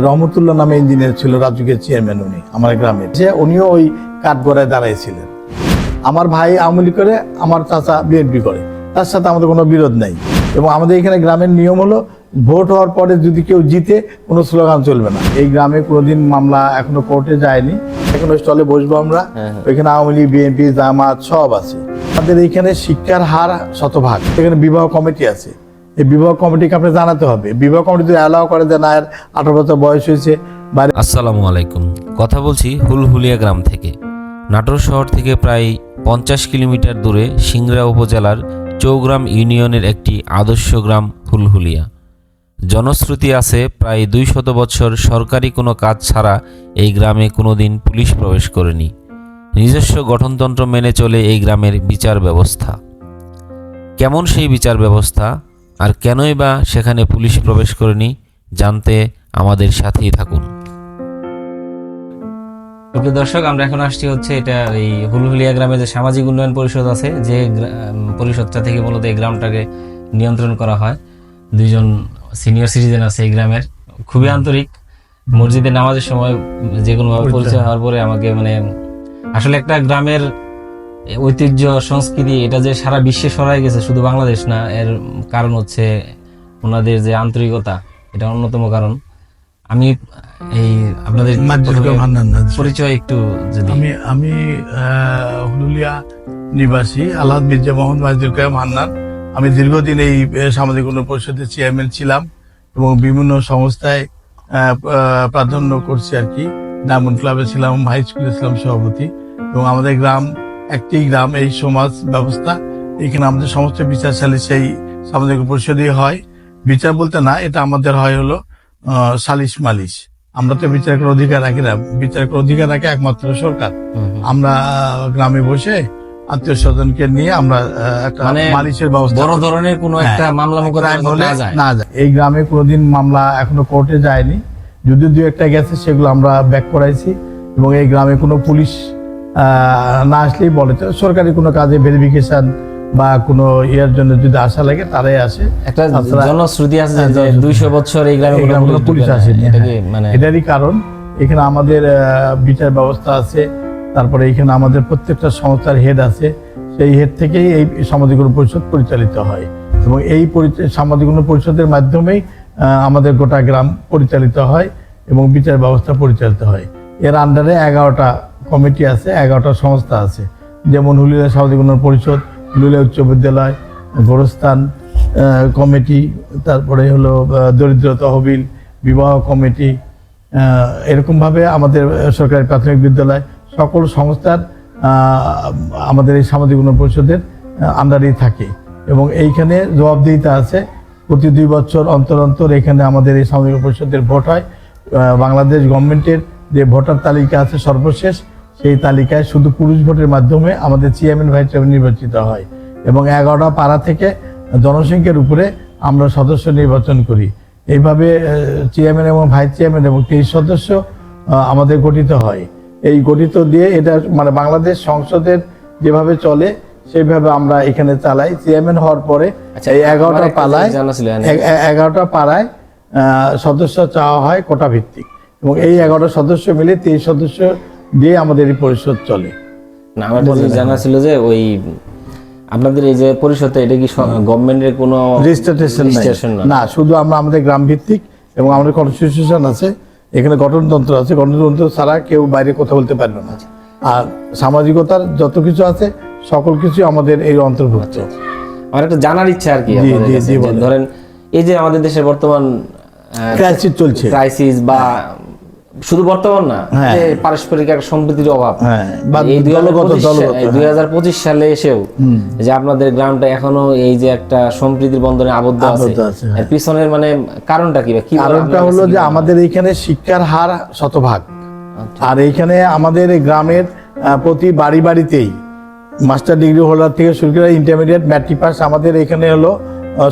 রহমতুল্লাহ নামে ইঞ্জিনিয়ার ছিল রাজুকের চেয়ারম্যান উনি আমার গ্রামে যে উনিও ওই কাঠগড়ায় দাঁড়াইছিলেন। আমার ভাই আওয়ামী লীগ করে আমার চাচা বিএনপি করে। তার সাথে আমাদের কোনো বিরোধ নাই। এবং আমাদের এখানে গ্রামের নিয়ম হলো ভোট হওয়ার পরে যদি কেউ জিতে কোনো স্লোগান চলবে না। এই গ্রামে কোনোদিন মামলা এখনও কোর্টে যায়নি। এখনও স্টলে বসবো আমরা। ওইখানে আওয়ামী লীগ বিএনপি জামাত সব আছে। আমাদের এইখানে শিক্ষার হার শতভাগ। এখানে বিবাহ কমিটি আছে। এই বিবাহ কমিটিকে আপনি জানাতে হবে। বিবাহ কমিটি যদি অ্যালাউ করে যে না, এর আঠারো বছর বয়স হয়েছে আসসালামু আলাইকুম। কথা বলছি হুলহুলিয়া গ্রাম থেকে। নাটোর শহর থেকে প্রায় পঞ্চাশ কিলোমিটার দূরে সিংড়া উপজেলার চৌগ্রাম ইউনিয়নের একটি আদর্শ গ্রাম হুলহুলিয়া। জনশ্রুতি আছে প্রায় দুই শত বছর সরকারি কোনো কাজ ছাড়া এই গ্রামে কোনোদিন পুলিশ প্রবেশ করেনি। নিজস্ব গঠনতন্ত্র মেনে চলে এই গ্রামের বিচার ব্যবস্থা। কেমন সেই বিচার ব্যবস্থা? আর কেনই বা সেখানে পুলিশ প্রবেশ করেনি জানতে আমাদের সাথেই থাকুন। প্রিয় দর্শক আমরা এখন আসছি হচ্ছে এটা এই হুলহুলিয়া গ্রামে যে সামাজিক উন্নয়ন পরিষদ আছে যে পরিষদটা থেকে মূলত এই গ্রামটাকে নিয়ন্ত্রণ করা হয়। দুইজন সিনিয়র সিটিজেন আছে এই গ্রামের খুবই আন্তরিক। মসজিদে নামাজের সময় যে কোনো ভাবে পরিচয় হওয়ার পরে আমাকে মানে আসলে একটা গ্রামের ঐতিহ্য সংস্কৃতি এটা যে সারা বিশ্বে সরাই গেছে শুধু বাংলাদেশ না এর কারণ হচ্ছে ওনাদের যে আন্তরিকতা এটা অন্যতম কারণ। আমি এই আপনাদের। পরিচয় একটু যদি আমি আমি হুলুলিয়া নিবাসী আল্লাহ মির্জা মোহাম্মদ মাহিদুল কালাম হান্নান। আমি দীর্ঘদিন এই সামাজিক উন্নয়ন পরিষদের চেয়ারম্যান ছিলাম এবং বিভিন্ন সংস্থায় প্রাধান্য করছি আর কি। ডায়মন্ড ক্লাবে ছিলাম হাই স্কুলে ছিলাম সভাপতি এবং আমাদের গ্রাম একটি গ্রাম এই সমাজ ব্যবস্থা। এখানে আমাদের সমস্ত বিচার সালিশ সেই সামাজিক পরিষদই হয়। বিচার বলতে না এটা আমাদের হয় হলো সালিশ মালিশ। আমরা তো বিচার করার অধিকার রাখি না বিচার করার অধিকার রাখে একমাত্র সরকার। আমরা গ্রামে বসে আত্মীয় স্বজনকে নিয়ে আমরা একটা মানে মালিশের ব্যবস্থা বড় ধরনের কোনো হ্যাঁ, একটা মামলা crime না যায়। এই গ্রামে কোনোদিন মামলা এখনও কোর্টে যায়নি। যদি দু একটা গেছে সেগুলো আমরা ব্যাক করাইছি। এবং এই গ্রামে কোনো পুলিশ না আসলেই বলে তো সরকারি কোনো কাজে ভেরিফিকেশন বা কোনো ইয়ের জন্য যদি আসা লাগে তারাই আসে। একটা জনশ্রুতি আছে হ্যাঁ, যে দুইশো বছর এই গ্রামে কোনো পুলিশ ঢুকে আসেনি। এটা হ্যাঁ। মানে এটারই কারণ। এখানে আমাদের বিচার ব্যবস্থা আছে। তারপরে এখানে আমাদের প্রত্যেকটা সংস্থার হেড আছে। সেই হেড থেকেই এই সামাজিক পরিষদ পরিচালিত হয়। এবং এই সামাজিক পরিষদের মাধ্যমেই আমাদের গোটা গ্রাম পরিচালিত হয় এবং বিচার ব্যবস্থা পরিচালিত হয়। এর আন্ডারে এগারোটা কমিটি আছে, এগারোটা সংস্থা আছে। যেমন হুলিয়া সামাজিক উন্নয়ন পরিষদ হুলিয়া উচ্চ বিদ্যালয়, গোরস্থান কমিটি, তারপরে হলো দরিদ্র তহবিল, বিবাহ কমিটি এরকমভাবে আমাদের সরকারি প্রাথমিক বিদ্যালয়, সকল সংস্থার আমাদের এই সামাজিক উন্নয়ন পরিষদের আন্ডারেই থাকে। এবং এইখানে জবাবদিহিতা আছে, প্রতি দুই বছর অন্তর অন্তর এখানে আমাদের এই সামাজিক পরিষদের ভোট হয়। বাংলাদেশ গভর্নমেন্টের যে ভোটার তালিকা আছে সর্বশেষ সেই তালিকায় শুধু পুরুষ ভোটের মাধ্যমে আমাদের চেয়ারম্যান ভাইস চেয়ারম্যান নির্বাচিত হয় এবং এগারোটা পাড়া থেকে জনসংখ্যার উপরে আমরা সদস্য নির্বাচন করি। এইভাবে চেয়ারম্যান এবং ভাইস চেয়ারম্যান এবং তেইশ সদস্য আমাদের গঠিত হয়। এই গঠিত দিয়ে এটা মানে বাংলাদেশ সংসদের যেভাবে চলে সেইভাবে আমরা এখানে চালাই। চেয়ারম্যান হওয়ার পরে আচ্ছা, এই এগারোটা পালায় এ- এগারোটা পাড়ায় সদস্য চাওয়া হয় কোটা ভিত্তিক এবং এই এগারোটা সদস্য মিলে তেইশ সদস্য দিয়ে আমাদের এই পরিষদ চলে। না আমার একটা জানা ছিল যে ওই আপনাদের এই যে পরিষদটা এটা কি গভর্নমেন্টের কোনো রেজিস্ট্রেশন না। শুধু আমরা আমাদের গ্রাম ভিত্তিক এবং আমাদের কনস্টিটিউশন আছে এখানে গঠনতন্ত্র আছে। গঠনতন্ত্র ছাড়া কেউ বাইরে কথা বলতে পারবে না। আর সামাজিকতার যত কিছু আছে সকল কিছু আমাদের এই অন্তর্ভুক্ত। আমার একটা জানার ইচ্ছা আর কি কাছে। ধরেন এই যে আমাদের দেশের বর্তমান ক্রাইসিস চলছে। ক্রাইসিস বা শুধু বর্তমান না হ্যাঁ। পারস্পরিক একটা সম্প্রীতির অভাব। হ্যাঁ, দুই হাজার পঁচিশ দলগত, হ্যাঁ। হাজার পঁচিশ সালে এসেও যে আপনাদের গ্রামটা এখনও এই যে একটা সম্প্রীতির বন্ধনে আবদ্ধ আছে। এর পিছনের মানে কারণটা কি কি কারণটা হলো যে আমাদের এইখানে শিক্ষার হার শতভাগ। আর এইখানে আমাদের গ্রামের প্রতি বাড়ি বাড়িতেই মাস্টার ডিগ্রি হোল্ডার থেকে শুরু করে ইন্টারমিডিয়েট ম্যাট্রিক পাস আমাদের এখানে হলো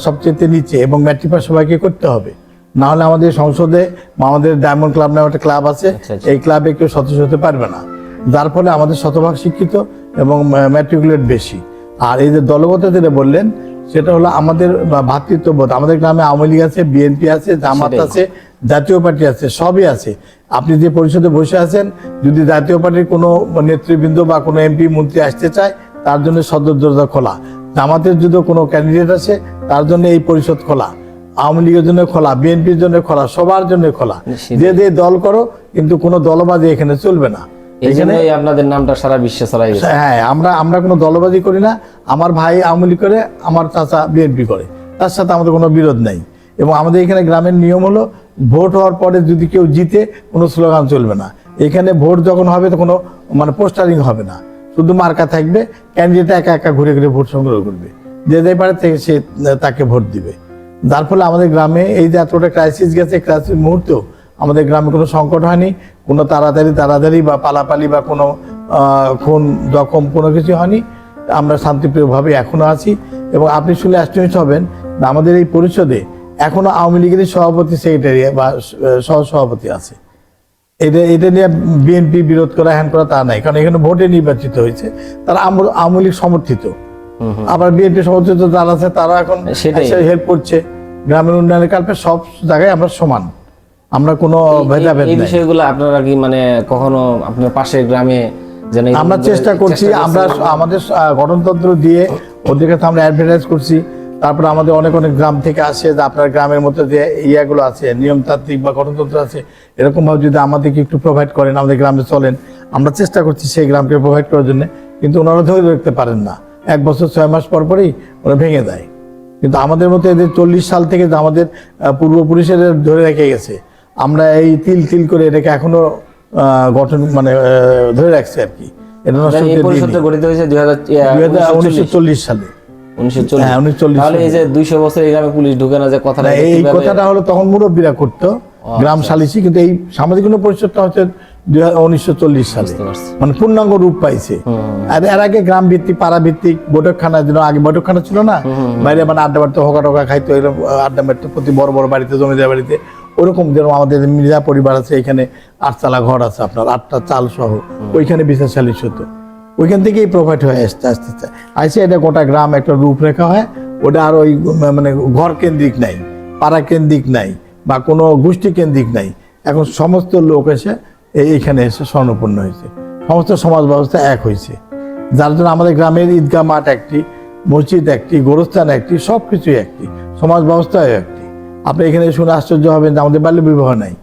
সবচেয়ে নিচে এবং ম্যাট্রিক পাস সবাইকে করতে হবে। না হলে আমাদের সংসদে আমাদের ডায়মন্ড ক্লাব নামে একটা ক্লাব আছে। আচ্ছা, আচ্ছা। এই ক্লাবে কেউ সদস্য হতে পারবে না। যার ফলে আমাদের শতভাগ শিক্ষিত এবং ম্যাট্রিকুলেট বেশি। আর এই যে দলগত যেটা বললেন সেটা হলো আমাদের ভ্রাতৃত্ববোধ আমাদের গ্রামে আওয়ামী লীগ আছে বিএনপি আছে জামাত আছে জাতীয় পার্টি আছে সবই আছে। আপনি যে পরিষদে বসে আছেন যদি জাতীয় পার্টির কোনো নেতৃবৃন্দ বা কোনো এমপি মন্ত্রী আসতে চায় তার জন্য সদর দরজা খোলা। জামাতের যদি কোনো ক্যান্ডিডেট আছে তার জন্য এই পরিষদ খোলা। আওয়ামী লীগের জন্য খোলা বিএনপির জন্য খোলা সবার জন্য খোলা। যে যে দল করো কিন্তু কোনো দলবাজি এখানে চলবে না। জন্যই আপনাদের নামটা সারা বিশ্বে ছড়াই গেছে। হ্যাঁ আমরা আমরা কোনো দলবাজি করি না। আমার ভাই আওয়ামী লীগ করে আমার চাচা বিএনপি করে। তার সাথে আমাদের কোনো বিরোধ নাই। এবং আমাদের এখানে গ্রামের নিয়ম হলো ভোট হওয়ার পরে যদি কেউ জিতে কোনো স্লোগান চলবে না। এখানে ভোট যখন হবে তো কোনো মানে পোস্টারিং হবে না। শুধু মার্কা থাকবে ক্যান্ডিডেট একা একা ঘুরে ঘুরে ভোট সংগ্রহ করবে। যে যে পারে সে তাকে ভোট দিবে। যার ফলে আমাদের গ্রামে এই যে এতটা ক্রাইসিস গেছে ক্রাইসিস মুহূর্তেও আমাদের গ্রামে কোনো সংকট হয়নি, কোনো তাড়াতাড়ি তাড়াতাড়ি বা পালাপালি বা কোনো খুন, জখম কোনো কিছু হয়নি। আমরা শান্তিপ্রিয়ভাবে এখনও আছি এবং আপনি শুনে আশ্চর্য হবেন আমাদের এই পরিষদে এখনও আওয়ামী লীগের সভাপতি সেক্রেটারি বা সহ সভাপতি আছে। এটা এটা নিয়ে বিএনপি বিরোধ করা হ্যান করা তা নাই, কারণ এখানে ভোটে নির্বাচিত হয়েছে, তারা আওয়ামী লীগ সমর্থিত। আবার বিএনপি সমর্থিত যারা আছে তারা এখন সেটাই। হেল্প করছে। গ্রামের উন্নয়নের কাল্পে সব জায়গায় আমরা সমান। আমরা কোনো ভেদাভেদ এই বিষয়গুলো আপনারা কি মানে কখনো আপনার পাশের গ্রামে আমরা চেষ্টা করছি আমরা আমাদের আহ, গণতন্ত্র দিয়ে ওদের কাছে আমরা অ্যাডভার্টাইজ করছি। তারপরে আমাদের অনেক অনেক গ্রাম থেকে আসে যে আপনার গ্রামের মধ্যে যে ইয়াগুলো আছে নিয়মতান্ত্রিক বা গণতন্ত্র আছে এরকম ভাবে যদি আমাদেরকে একটু প্রোভাইড করেন আমাদের গ্রামে চলেন আমরা চেষ্টা করছি সেই গ্রামকে প্রোভাইড করার জন্য। কিন্তু ওনারা ধরে রাখতে পারেন না। এক বছর ছয় মাস পর পরেই ওরা ভেঙে দেয়। কিন্তু আমাদের মতো এদের চল্লিশ সাল থেকে আমাদের পূর্বপুরুষের ধরে রেখে গেছে আমরা এই তিল তিল করে এটাকে এখনও গঠন মানে ধরে রাখছি আর কি। এটা গঠিত হয়েছে দুই হাজার উনিশশো চল্লিশ। সালে। হ্যাঁ, 1940 তাহলে এই যে দুইশো বছর এই গ্রামে পুলিশ ঢুকে না যে কথাটা এই কথাটা হলো তখন মুরব্বীরা করতো গ্রাম সালিসি কিন্তু এই সামাজিক পরিষদটা হচ্ছে উনিশশো চল্লিশ সালে। মানে পূর্ণাঙ্গ রূপ পাইছে। আর এর আগে গ্রাম ভিত্তিক পাড়া ভিত্তিক বৈঠকখানা যেন আগে বৈঠকখানা ছিল না বাইরে মানে আড্ডা মারতে হোকা টোকা খাইতো এরকম আড্ডা মারতো প্রতি বড় বড় বাড়িতে জমিদার বাড়িতে। ওরকম যেরকম আমাদের মির্জা পরিবার আছে এখানে আটচালা ঘর আছে আপনার আটটা চাল সহ ওইখানে বিচার সালিশ হতো। ওইখান থেকেই প্রোভাইড হয়ে আসতে আস্তে আস্তে। আইসে এটা গোটা গ্রাম একটা রূপরেখা হয় ওটা আর ওই মানে ঘর কেন্দ্রিক নাই পাড়া কেন্দ্রিক নাই বা কোনো গোষ্ঠী কেন্দ্রিক নাই। এখন সমস্ত লোক এসে এইখানে এসে স্বর্ণপূর্ণ হয়েছে। সমস্ত সমাজ ব্যবস্থা এক হয়েছে। যার জন্য আমাদের গ্রামের ঈদগাহ মাঠ একটি মসজিদ একটি গোরস্থান একটি সব কিছুই একটি। সমাজ ব্যবস্থাও একটি। আপনি এখানে শুনে আশ্চর্য হবেন যে আমাদের বাল্য বিবাহ নাই।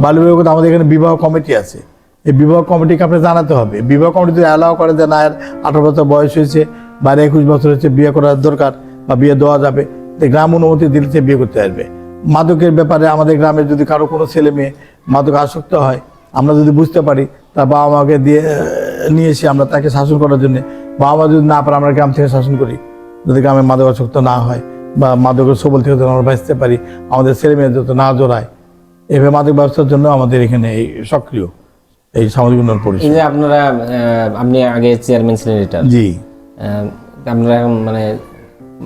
বাল্য বিবাহ করতে আমাদের এখানে বিবাহ কমিটি আছে। এই বিবাহ কমিটিকে আপনি জানাতে হবে। বিবাহ কমিটি যদি অ্যালাউ করে যে না আঠারো বছর বয়স হয়েছে বা একুশ বছর হয়েছে বিয়ে করার দরকার বা বিয়ে দেওয়া যাবে। গ্রাম অনুমতি দিলে বিয়ে করতে আসবে। মাদকের ব্যাপারে আমাদের গ্রামে যদি কারও কোনো ছেলে মেয়ে মাদক আসক্ত হয় আমরা যদি বুঝতে পারি তার বাবা মাকে দিয়ে আহ, নিয়ে এসে আমরা তাকে শাসন করার জন্য বাবা মা যদি না পারে আমরা গ্রাম থেকে শাসন করি। যদি গ্রামে মাদক আসক্ত না হয় বা মাদকের সবল থেকে যেন আমরা বাঁচতে পারি আমাদের ছেলে মেয়ে যত না জোড়ায় এভাবে মাদক ব্যবস্থার জন্য আমাদের এখানে এই সক্রিয় এই সামাজিক উন্নয়ন পরিষদ। যে আপনারা আপনি আগে চেয়ারম্যান ছিলেন এটার জি। আপনারা মানে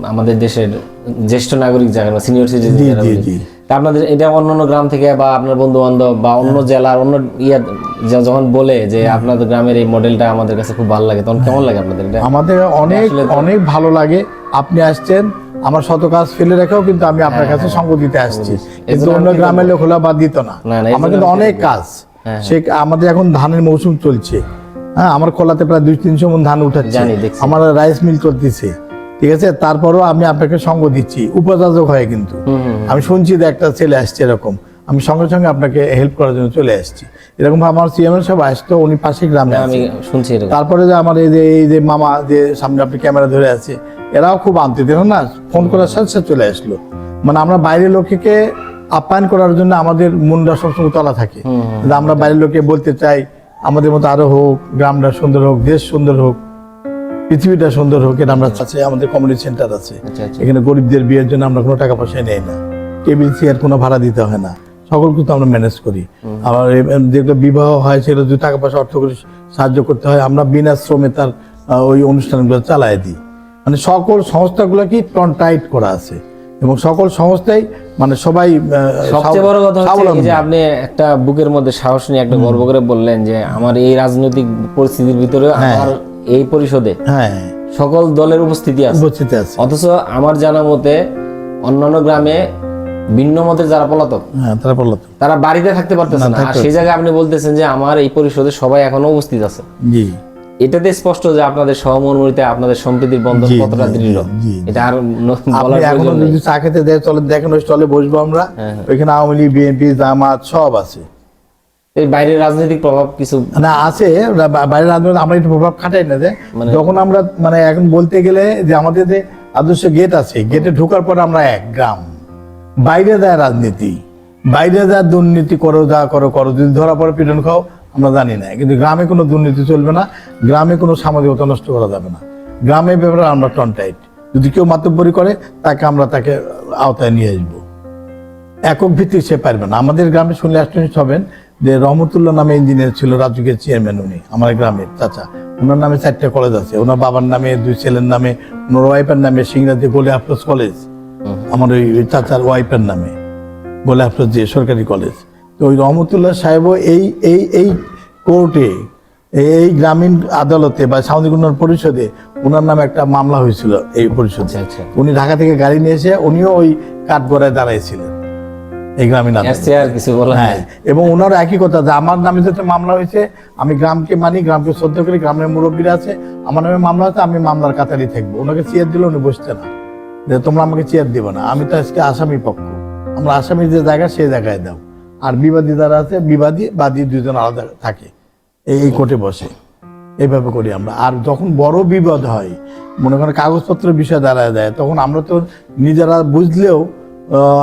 আমাদের দেশের জ্যেষ্ঠ নাগরিক যারা সিনিয়র সিটিজেন জি, জি, জি। আপনাদের এটা অন্য অন্য গ্রাম থেকে বা আপনার বন্ধু বান্ধব বা অন্য হ্যাঁ। জেলার অন্য ইয়া যা- যখন বলে যে আপনাদের গ্রামের এই মডেলটা আমাদের কাছে খুব ভালো লাগে তখন কেমন লাগে আপনাদের এটা? আমাদের অনেক অনেক ভালো লাগে। আপনি আসছেন আমার শত কাজ ফেলে রেখেও কিন্তু আমি আপনার কাছে সঙ্গ দিতে আসছি। কিন্তু অন্য গ্রামের লোক হলে বাদ দিত না। আমার কিন্তু অনেক কাজ। হ্যাঁ, সে আমাদের এখন ধানের মৌসুম চলছে। হ্যাঁ আমার খোলাতে প্রায় দুই তিনশো মন ধান উঠাচ্ছে। আমার রাইস মিল করতেছে। ঠিক আছে? তারপরও আমি আপনাকে সঙ্গ দিচ্ছি। উপযাজক হয় কিন্তু। আমি শুনছি যে একটা ছেলে আসছে এরকম। আমি সঙ্গে সঙ্গে আপনাকে হেল্প করার জন্য চলে আসছি। এরকম আমার সিএমএল সব আসতো উনি পাশে গ্রামে আমি শুনছি তারপরে যে আমার এই যে এই যে মামা যে সামনে আপনি ক্যামেরা ধরে আছে এরাও খুব আনতে দেখুন না ফোন করার সাথে সাথে চলে আসলো। মানে আমরা বাইরের লোককে আপ্যায়ন করার জন্য আমাদের মনটা সবসময় তলা থাকে। আমরা বাইরের লোককে বলতে চাই আমাদের মতো আরও হোক গ্রামটা সুন্দর হোক দেশ সুন্দর হোক পৃথিবীটা সুন্দর হোক এটা আমরা চাচ্ছি আমাদের কমিউনিটি সেন্টার আছে। আচ্ছা আচ্ছা। এখানে গরিবদের বিয়ের জন্য আমরা কোনো টাকা পয়সা নেই না। টেবিল চেয়ার কোনো ভাড়া দিতে হয় না। সকল কিছু আমরা ম্যানেজ করি। আবার যেগুলো বিবাহ হয় সেগুলো যদি টাকা পয়সা অর্থ করে সাহায্য করতে হয় আমরা বিনা শ্রমে তার ওই অনুষ্ঠানগুলো চালায় দিই। মানে সকল সংস্থাগুলো কি টাইট করা আছে। এবং সকল সংস্থাই মানে সবাই সবচেয়ে বড় কথা হচ্ছে যে আপনি একটা বুকের মধ্যে সাহস নিয়ে একটা গর্ব করে বললেন যে আমার এই রাজনৈতিক পরিস্থিতির ভিতরে হ্যাঁ। আমার এই পরিষদে হ্যাঁ। সকল দলের উপস্থিতি আছে। উপস্থিতি আছে। অথচ আমার জানা মতে অন্যান্য গ্রামে ভিন্ন মতে যারা পলাতক হ্যাঁ তারা তো তারা বাড়িতে থাকতে পারতেছে না আর সেই জায়গায় আপনি বলতেছেন যে আমার এই পরিষদে সবাই এখনও উপস্থিত আছে। জি। এটাতে স্পষ্ট যে আপনাদের সহমর্মিতে আপনাদের সম্প্রীতির বন্ধন কতটা দৃঢ়? এটা আর বলার এখনও যদি চা খেতে দেয় চলে দেখেন ওই স্টলে বসবো আমরা। হ্যাঁ, ওইখানে আওয়ামী লীগ বিএনপি জামাত সব আছে। এর বাইরের রাজনৈতিক প্রভাব কিছু না আছে বাইরের রাজনীতি আমরা একটু প্রভাব খাটাই না যে যখন আমরা মানে এখন বলতে গেলে যে আমাদের যে আদর্শ গেট আছে গেটে ঢোকার পর আমরা এক গ্রাম। বাইরে যায় রাজনীতি বাইরে যা দুর্নীতি করো যা করো করো। যদি ধরা পড়ে পিটন খাও আমরা জানি না। কিন্তু গ্রামে কোনো দুর্নীতি চলবে না গ্রামে কোনো সামাজিকতা নষ্ট করা যাবে না। গ্রামের ব্যাপারে আমরা টনটাইট। যদি কেউ মাতব্বরি করে তাকে আমরা তাকে আওতায় নিয়ে আসব। একক ভিত্তিক সে পারবে না। আমাদের গ্রামে শুনলে অ্যাস্টনিশ হবেন যে রহমতুল্লাহ নামে ইঞ্জিনিয়ার ছিল রাজুকের চেয়ারম্যান উনি আমার গ্রামের চাচা। ওনার নামে চারটে কলেজ আছে। ওনার বাবার নামে দুই ছেলের নামে ওনার ওয়াইফের নামে সিংরাজি গোলে আফরোজ কলেজ আমার ওই চাচার ওয়াইফের নামে গোলে আফরোজ যে সরকারি কলেজ তো ওই রহমতুল্লাহ সাহেবও এই এই এই কোর্টে এই গ্রামীণ আদালতে বা সামাজিক উন্নয়ন পরিষদে ওনার নামে একটা মামলা হয়েছিল এই পরিষদে। আচ্ছা আচ্ছা। উনি ঢাকা থেকে গাড়ি নিয়ে এসে উনিও ওই কাঠগড়ায় দাঁড়াইছিলেন। গ্রামীণ এর আদালতে আর কিছু বলার হ্যাঁ এবং ওনার একই কথা যে আমার নামে যেটা মামলা হয়েছে আমি গ্রামকে মানি গ্রামকে শ্রদ্ধা করি গ্রামের মুরব্বীরা আছে আমার নামে মামলা হচ্ছে আমি মামলার কাতারই থাকব। ওনাকে চেয়ার দিলে উনি বসতে না। যে তোমরা আমাকে চেয়ার দিবে না। আমি তো আজকে আসামি পক্ষ। আমরা আসামির যে জায়গা সেই জায়গায় দাও। আর বিবাদী যারা আছে বিবাদী বাদী দুজন আলাদা থাকে। এই এই কোর্টে বসে। এইভাবে করি আমরা। আর যখন বড় বিবাদ হয় মনে করেন কাগজপত্রের বিষয় দাঁড়ায় দেয় তখন আমরা তো নিজেরা বুঝলেও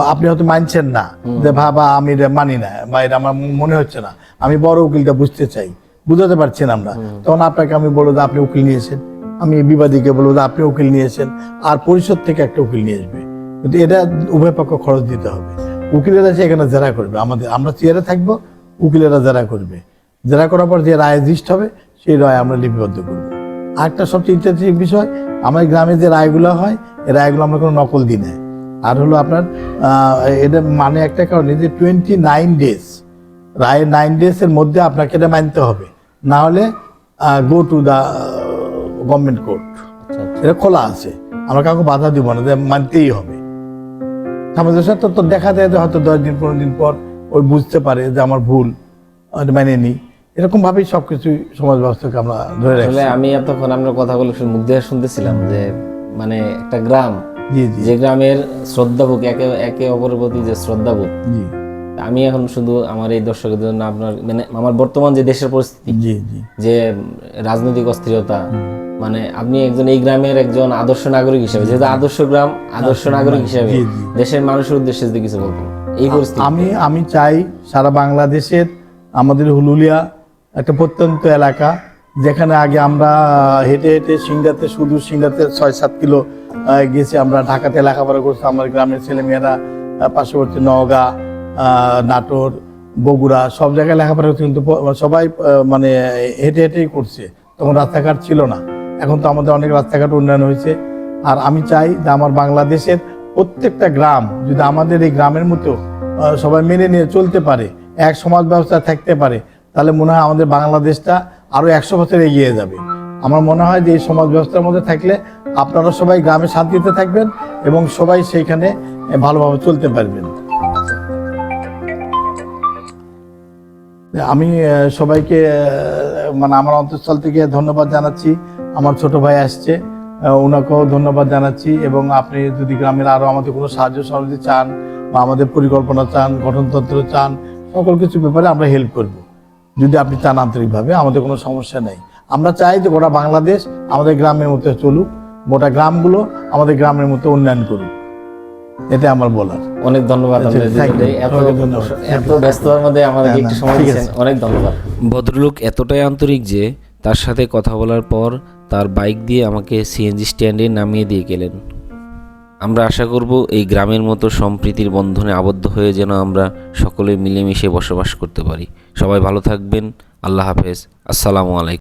আপনি হয়তো মানছেন না যে বাবা আমি এটা মানি না বা এটা আমার মনে হচ্ছে না। আমি বড় উকিলটা বুঝতে চাই। বুঝাতে পারছি না আমরা। তখন আপনাকে আমি বলব যে আপনি উকিল নিয়েছেন। আমি বিবাদীকে বলব যে আপনি উকিল নিয়েছেন। আর পরিষদ থেকে একটা উকিল নিয়ে আসবে। কিন্তু এটা উভয় পক্ষ খরচ দিতে হবে। উকিলেরা সে এখানে জেরা করবে আমাদের আমরা চেয়ারে থাকব উকিলেরা জেরা করবে। জেরা করার পর যে রায় দৃষ্ট হবে সেই রায় আমরা লিপিবদ্ধ করব। আরেকটা সবচেয়ে ইন্টারেস্টিং বিষয় আমাদের গ্রামে যে রায়গুলো হয় এই রায়গুলো আমরা কোনো নকল দিই না। আর হলো আপনার এটা মানে একটা কারণে যে টোয়েন্টি নাইন ডেজ রায়ের নাইন ডেজ এর মধ্যে আপনাকে এটা মানতে হবে। না হলে go to the government court. এটা খোলা আছে। আমরা কাউকে বাধা দিব না যে মানতেই হবে। সাথে তো দেখা যায় যে হয়তো দশ দিন পনেরো দিন পর ওই বুঝতে পারে যে আমার ভুল মেনে নিই এরকম ভাবেই সবকিছু সমাজ ব্যবস্থাকে আমরা ধরে রাখি আমি এতক্ষণ আপনার কথাগুলো মুখ দিয়ে শুনতেছিলাম যে মানে একটা গ্রাম যে গ্রামের শ্রদ্ধাবোধ একে একে অপরের প্রতি যে শ্রদ্ধাবোধ আমি এখন শুধু আমার এই দর্শকের জন্য আপনার মানে আমার বর্তমান যে দেশের পরিস্থিতি যে রাজনৈতিক অস্থিরতা মানে আপনি একজন এই গ্রামের একজন আদর্শ নাগরিক হিসেবে যেহেতু আদর্শ গ্রাম আদর্শ নাগরিক হিসেবে। দেশের মানুষের উদ্দেশ্যে যদি কিছু বলতেন এই পরিস্থিতি। আমি আমি চাই সারা বাংলাদেশের আমাদের হুলুলিয়া একটা প্রত্যন্ত এলাকা যেখানে আগে আমরা হেঁটে হেঁটে সিংড়াতে শুধু সিংড়াতে ছয় সাত কিলো গেছি আমরা ঢাকাতে লেখাপড়া করছি। আমার গ্রামের ছেলেমেয়েরা পার্শ্ববর্তী নওগাঁ নাটোর, বগুড়া, সব জায়গায় লেখাপড়া করছে। কিন্তু সবাই মানে হেঁটে হেঁটেই করছে। তখন রাস্তাঘাট ছিল না। এখন তো আমাদের অনেক রাস্তাঘাট উন্নয়ন হয়েছে। আর আমি চাই যে আমার বাংলাদেশের প্রত্যেকটা গ্রাম, যদি আমাদের এই গ্রামের মতো সবাই মেনে নিয়ে চলতে পারে, এক সমাজ ব্যবস্থা থাকতে পারে, তাহলে মনে হয় আমাদের বাংলাদেশটা আরও একশো বছর এগিয়ে যাবে। আমার মনে হয় যে এই সমাজ ব্যবস্থার মধ্যে থাকলে আপনারা সবাই গ্রামে শান্তিতে থাকবেন এবং সবাই সেইখানে ভালোভাবে চলতে পারবেন। আমি সবাইকে মানে আমার অন্তঃস্থল থেকে ধন্যবাদ জানাচ্ছি। আমার ছোট ভাই আসছে ওনাকেও ধন্যবাদ জানাচ্ছি এবং আপনি যদি গ্রামের আরও আমাদের কোনো সাহায্য সহযোগিতা চান বা আমাদের পরিকল্পনা চান, গঠনতন্ত্র চান, সকল কিছু ব্যাপারে আমরা হেল্প করব। যদি আপনি চান আন্তরিকভাবে, আমাদের কোনো সমস্যা নেই। আমরা চাই যে গোটা বাংলাদেশ আমাদের গ্রামের মধ্যে চলুক। গোটা গ্রামগুলো আমাদের গ্রামের মতো উন্নয়ন করুক। এটা আমার বলার। অনেক ধন্যবাদ আচ্ছা। এত ব্যস্ততার মধ্যে আমাদের একটু সময় ঠিক দিচ্ছেন অনেক ধন্যবাদ। ভদ্রলোক এতটাই আন্তরিক যে তার সাথে কথা বলার পর তার বাইক দিয়ে আমাকে সিএনজি স্ট্যান্ডে নামিয়ে দিয়ে গেলেন। আমরা আশা করব এই গ্রামের মতো সম্প্রীতির বন্ধনে আবদ্ধ হয়ে যেন আমরা সকলে মিলেমিশে বসবাস করতে পারি। সবাই ভালো থাকবেন। আল্লাহ হাফেজ। আসসালামু আলাইকুম।